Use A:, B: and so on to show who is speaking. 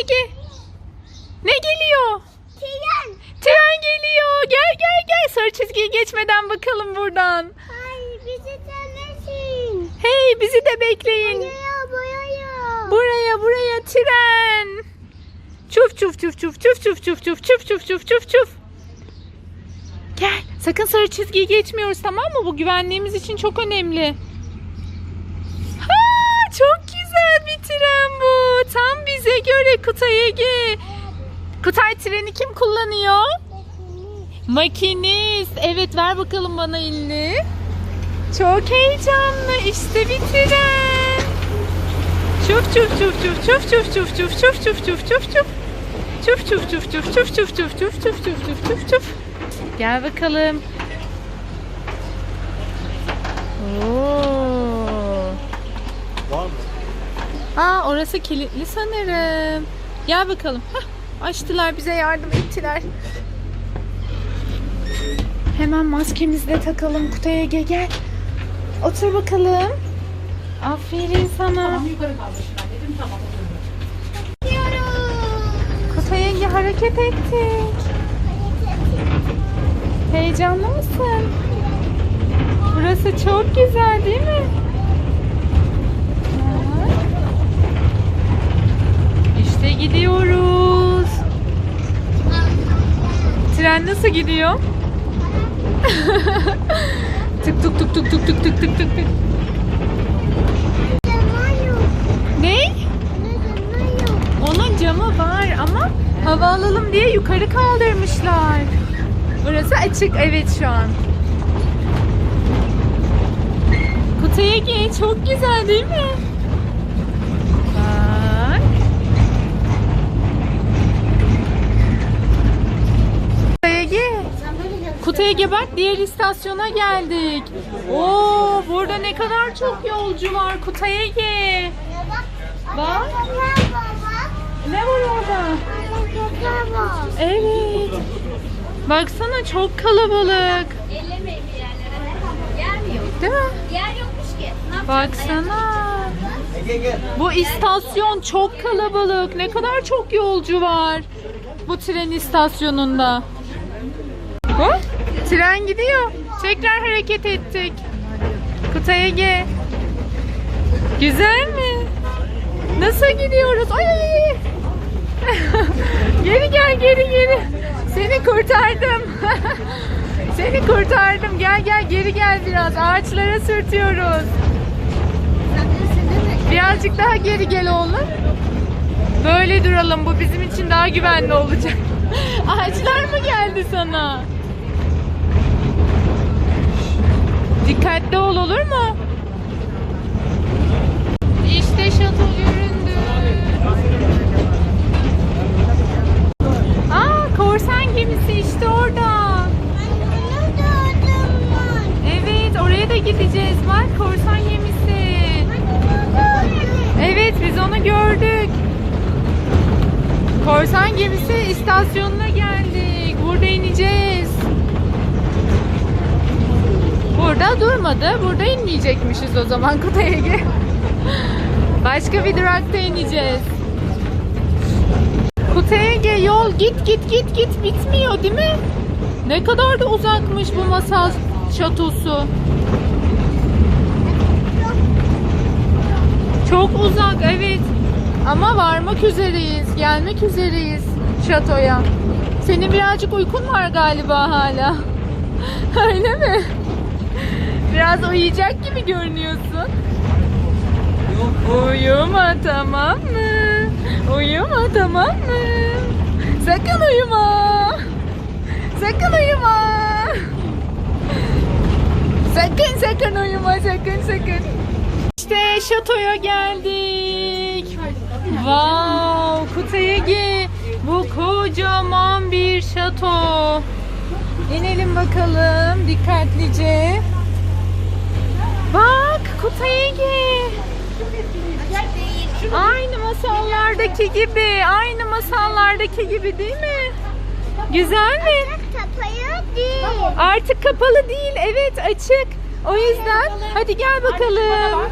A: Ege? Ne geliyor?
B: Tren.
A: Tren geliyor. Gel gel gel. Sarı çizgiyi geçmeden bakalım buradan.
B: Ay bizi tanısın.
A: Hey bizi de bekleyin.
B: Buraya buraya.
A: Buraya buraya tren. Çuf çuf çuf çuf çuf çuf çuf çuf çuf çuf çuf çuf çuf. Gel. Sakın sarı çizgiyi geçmiyoruz tamam mı? Bu güvenliğimiz için çok önemli. Ha, çok güzel bir tren bu. Tam Kutay Ege. Kutay treni kim kullanıyor? Makinist. Evet ver bakalım bana elini. Çok heyecanlı. İşte bir tren. Çuf çuf çuf çuf çuf çuf çuf çuf çuf çuf çuf çuf çuf. Çuf çuf çuf çuf çuf çuf çuf çuf çuf çuf çuf çuf çuf. Gel bakalım. Oo.
C: Var mı?
A: Aa orası kilitli sanırım. Gel bakalım. Hah, açtılar bize yardım ettiler. Hemen maskemizi de takalım Kutay Ege gel. Otur bakalım. Aferin sana. Kutay Ege hareket ettik. Heyecanlı mısın? Burası çok güzel değil mi? Bak. İşte gidiyoruz. Tren nasıl gidiyor? tık tık tık tık tık tık tık tık tık. Ne? Onun camı var ama hava alalım diye yukarı kaldırmışlar. Burası açık evet şu an. Kutuya geç çok güzel değil mi? Gebert diğer istasyona geldik. Oo, burada ne kadar çok yolcu var Kutaya Ege. Bak. Ne var orada? Evet. Baksana çok kalabalık. Değil mi?
D: Yer yokmuş ki.
A: Baksana. Bu istasyon çok kalabalık. Ne kadar çok yolcu var. Bu tren istasyonunda. Bu? Tren gidiyor. Tekrar hareket ettik. Kutay Ege. Güzel mi? Nasıl gidiyoruz? Ay geri gel geri geri. Seni kurtardım. Seni kurtardım. Gel gel geri gel biraz. Ağaçlara sürtüyoruz. Birazcık daha geri gel oğlum. Böyle duralım. Bu bizim için daha güvenli olacak. Ağaçlar mı geldi sana? Dikkatli ol olur mu? İşte şato göründü. Aa korsan gemisi işte orada. Evet oraya da gideceğiz. Bak korsan gemisi. Evet biz onu gördük. Korsan gemisi istasyonuna geldik. Burada ineceğiz. Burada durmadı. Burada inmeyecekmişiz o zaman Kutay. Başka bir durakta ineceğiz. Kutay Ege yol git git git git bitmiyor değil mi? Ne kadar da uzakmış bu masal şatosu. Çok uzak evet. Ama varmak üzereyiz. Gelmek üzereyiz şatoya. Senin birazcık uykun var galiba hala. Öyle mi? Biraz uyuyacak gibi görünüyorsun. Uyuma tamam mı? Uyuma tamam mı? Sakın uyuma. Sakın uyuma. Sakın sakın uyuma sakın sakın. İşte şatoya geldik. Wow, Kutay Ege. Bu kocaman bir şato. İnelim bakalım dikkatlice. Bak Kutay Ege. Aynı masallardaki gibi. Aynı masallardaki gibi değil mi? Güzel mi?
B: Kapalı değil.
A: Artık kapalı değil. Evet açık. O yüzden hadi gel bakalım.